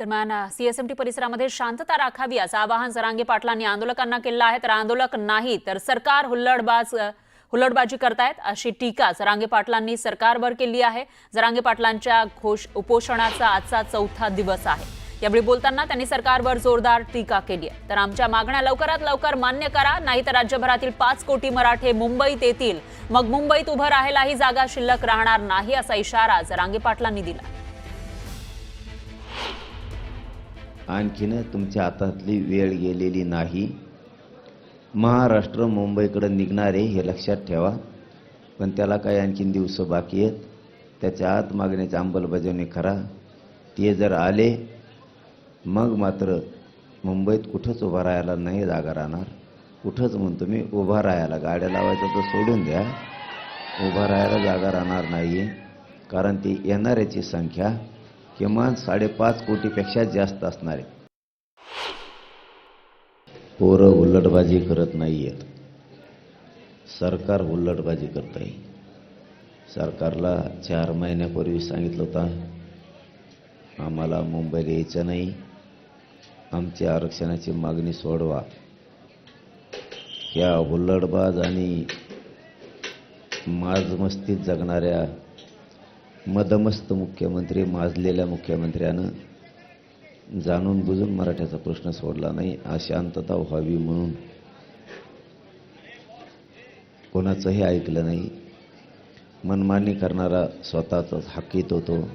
दरम्यान सीएसएमटी परिसरामध्ये शांतता राखावी असं आवाहन जरांगे पाटलांनी आंदोलकांना केलं आहे. तर आंदोलक नाही तर सरकार हुल्लडबाज हुल्लडबाजी करतायत अशी टीका सरांगे पाटलांनी सरकारवर केली आहे. जरांगे पाटलांच्या घोष उपोषणाचा आजचा चौथा दिवस आहे. यावेळी बोलताना त्यांनी सरकारवर जोरदार टीका केली आहे. तर आमच्या मागण्या लवकरात लवकर मान्य करा नाही तर राज्यभरातील पाच कोटी मराठे मुंबईत येतील. मग मुंबईत उभं राहायलाही जागा शिल्लक राहणार नाही असा इशारा जरांगे पाटलांनी दिला. आणखीन तुमच्या हातातली वेळ गेलेली नाही. महाराष्ट्र मुंबईकडं निघणारे हे लक्षात ठेवा. पण त्याला काही आणखीन दिवस बाकी आहेत. त्याच्या आत मागण्याची अंमलबजावणी करा. ते जर आले मग मात्र मुंबईत कुठंच उभा राहायला नाही जागा राहणार. कुठंच म्हणतो मी उभा राहायला गाड्या लावायचं तर सोडून द्या. उभा राहायला जागा राहणार नाही आहे कारण ती येणाऱ्याची संख्या किमान साडेपाच कोटीपेक्षा जास्त असणार. आहे पोरं हुल्लडबाजी करत नाही आहेत सरकार हुल्लडबाजी करत आहे सरकारला चार महिन्यापूर्वी सांगितलं होतं आम्हाला मुंबईला यायचं नाही. आमची आरक्षणाची मागणी सोडवा. या हुल्लडबाज आणि माजमस्तीत जगणाऱ्या मदमस्त मुख्यमंत्री माजलेल्या मुख्यमंत्र्यानं जाणून बुजून मराठ्याचा प्रश्न सोडला नाही अशांतता व्हावी म्हणून. कोणाचंही ऐकलं नाही. मनमानी करणारा स्वतःचाच हकीत होतो.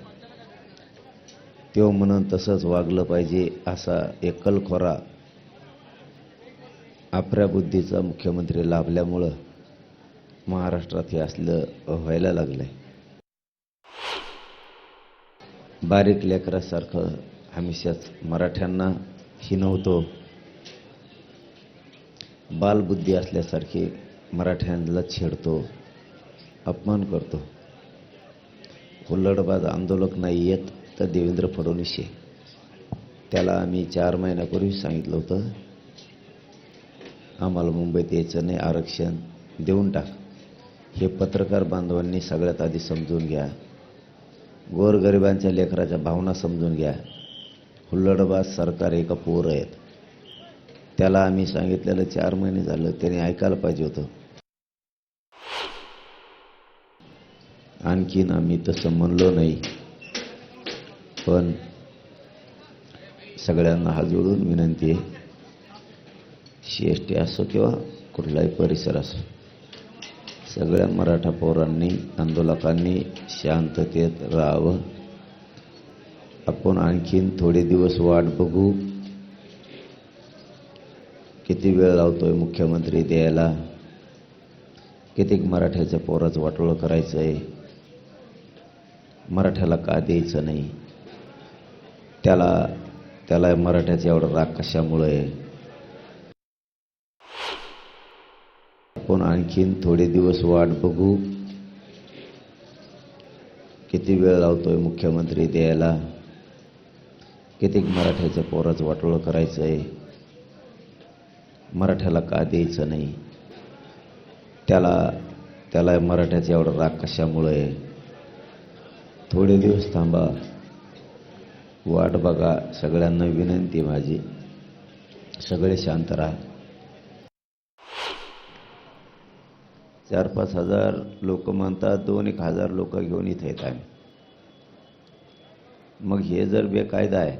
तो म्हणून तसंच वागलं पाहिजे असा एकलखोरा आपल्या बुद्धीचा मुख्यमंत्री लाभल्यामुळं महाराष्ट्रात हे असलं व्हायला लागलं आहे बारीक लेकरासारखं हमेशाच मराठ्यांना हिनवतो. बालबुद्धी असल्यासारखे मराठ्यांना छेडतो. अपमान करतो. हुल्लडबाज आंदोलक नाही येत तर देवेंद्र फडणवीस आहे. त्याला आम्ही चार महिन्यापूर्वी सांगितलं होतं आम्हाला मुंबईत यायचं नाही आरक्षण देऊन टाक. हे पत्रकार बांधवांनी सगळ्यात आधी समजून घ्या. गोरगरिबांच्या लेकराच्या भावना समजून घ्या. हुल्लडबाज सरकार एका पोर आहेत. त्याला आम्ही सांगितलेलं चार महिने झालं त्याने ऐकायला पाहिजे होतं. आणखीन आम्ही तसं म्हणलो नाही. पण सगळ्यांना हा जोडून विनंती आहे. सी एस टी असो किंवा कुठलाही परिसर असो. सगळ्या मराठा पोरांनी आंदोलकांनी शांततेत राहावं. आपण आणखीन थोडे दिवस वाट बघू. किती वेळ लावतोय मुख्यमंत्री द्यायला? कितीक मराठ्याच्या पोराचं वाटोळं करायचं आहे मराठ्याला का द्यायचं नाही? त्याला त्याला मराठ्याचा एवढा राग कशामुळे आहे? आपण आणखीन थोडे दिवस वाट बघू. किती वेळ लावतोय मुख्यमंत्री द्यायला? कितीक मराठ्याच्या पोराचं वाटोळं करायचं आहे मराठ्याला का द्यायचं नाही? त्याला त्याला मराठ्याचा एवढा राग कशामुळे? आहे थोडे दिवस थांबा. वाट बघा. सगळ्यांना विनंती माझी. सगळे शांत राहा. चार पाच हजार लोक म्हणतात दोन एक हजार लोक घेऊन इथे येत आहे. मग हे जर बेकायदा आहे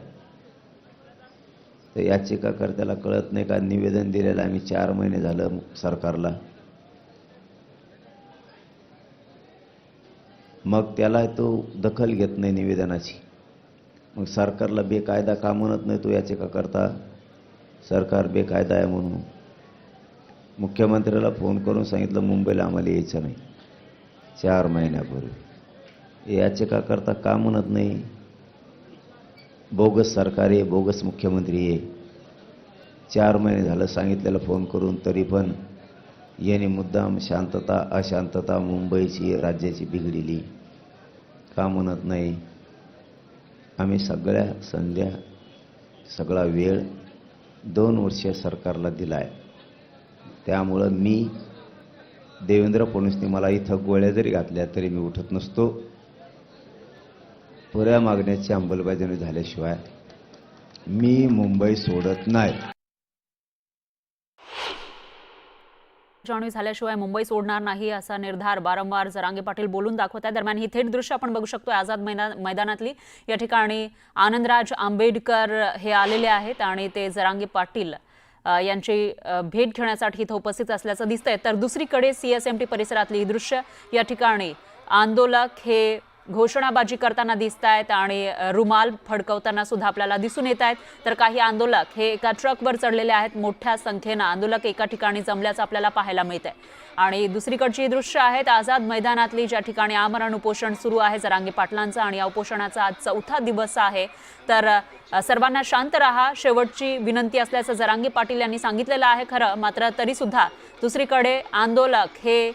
तर याचिकाकर्त्याला कळत नाही का निवेदन दिलेलं आम्ही चार महिने झालं सरकारला. मग त्याला तो दखल घेत नाही निवेदनाची. मग सरकारला बेकायदा का म्हणत नाही तो याचिकाकर्ता? सरकार बेकायदा आहे म्हणून. मुख्यमंत्र्याला फोन करून सांगितलं मुंबईला आम्हाला यायचं नाही. चार महिन्यापूर्वी. याचिकाकर्ता का म्हणत नाही? बोगस सरकार आहे बोगस मुख्यमंत्री आहे. चार महिने झालं सांगितलेलं फोन करून तरी पण याने मुद्दाम शांतता अशांतता मुंबईची राज्याची बिघडली. का म्हणत नाही? आम्ही सगळ्या संध्या सगळा वेळ दोन वर्ष सरकारला दिला आहे त्यामुळं मी देवेंद्र फडणवीसने मला इथं गोळ्या जरी घातल्या तरी मी उठत नसतो. पुऱ्या मागण्याची अंमलबजावणी झाल्याशिवाय मी मुंबई सोडत नाही. जाणीव झाल्याशिवाय मुंबई सोडणार नाही असा निर्धार वारंवार जरांगे पाटील बोलून दाखवत आहे दरम्यान ही थेट दृश्य आपण बघू शकतो आझाद मैदान मैदानातली. या ठिकाणी आनंदराज आंबेडकर हे आलेले आहेत आणि ते जरांगे पाटील यांची भेट घेण्यासाठी इथं उपस्थित असल्याचं दिसतंय. तर दुसरीकडे सी एस एम टी परिसरातली ही दृश्य या ठिकाणी. आंदोलक हे घोषणाबाजी करताना दिसत आहेत आणि रुमाल फडकवताना सुद्धा आपल्याला दिसून येत आहेत तर काही आंदोलक हे एका ट्रकवर चढलेले आहेत. मोठ्या संख्येनं आंदोलक एका ठिकाणी जमल्याचं आपल्याला पाहायला मिळत आहे आणि दुसरीकडची दृश्य आहेत. आझाद मैदानातली ज्या ठिकाणी आमरण उपोषण सुरू आहे जरांगे पाटलांचं आणि या उपोषणाचा आज चौथा दिवस आहे. तर सर्वांना शांत राहा. शेवटची विनंती असल्याचं जरांगे पाटील यांनी सांगितलेलं आहे खरं. मात्र तरीसुद्धा दुसरीकडे आंदोलक हे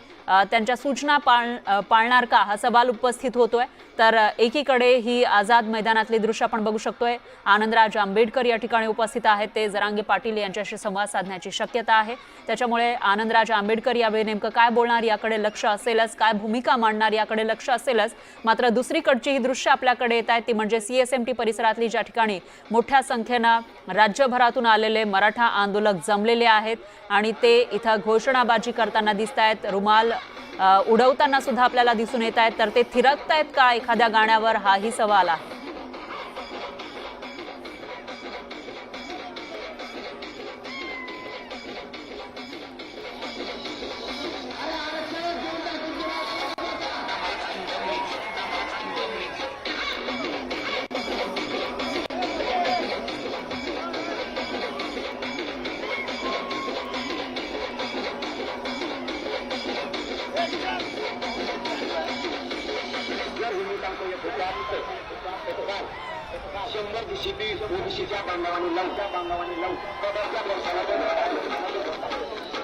त्यांच्या सूचना पाळ पाळणार का? हा सवाल उपस्थित होतोय. तर एकीकडे ही आझाद मैदानातली दृश्य आपण बघू शकतोय. आनंदराज आंबेडकर या ठिकाणी उपस्थित आहेत. ते जरांगे पाटील यांच्याशी संवाद साधण्याची शक्यता आहे. त्याच्यामुळे आनंदराज आंबेडकर यावेळी नेमकं काय बोलणार याकडे लक्ष असेलच? काय भूमिका मांडणार याकडे लक्ष असेलच? मात्र दुसरीकडची ही दृश्य आपल्याकडे येत आहेत ती म्हणजे सी एस एम टी परिसरातली ज्या ठिकाणी मोठ्या संख्येनं राज्यभरातून आलेले मराठा आंदोलक जमलेले आहेत आणि ते इथं घोषणाबाजी करताना दिसत आहेत रुमाल उडवताना सुद्धा आपल्याला दिसून येत आहेत. तर ते थिरकतायत का एखाद्या गाण्यावर? हाही सवाल आहे. शंभर दिशीपी ओबीसीच्या बांधवांनी लावून. बांधवांनी लावून. प्रदर्शक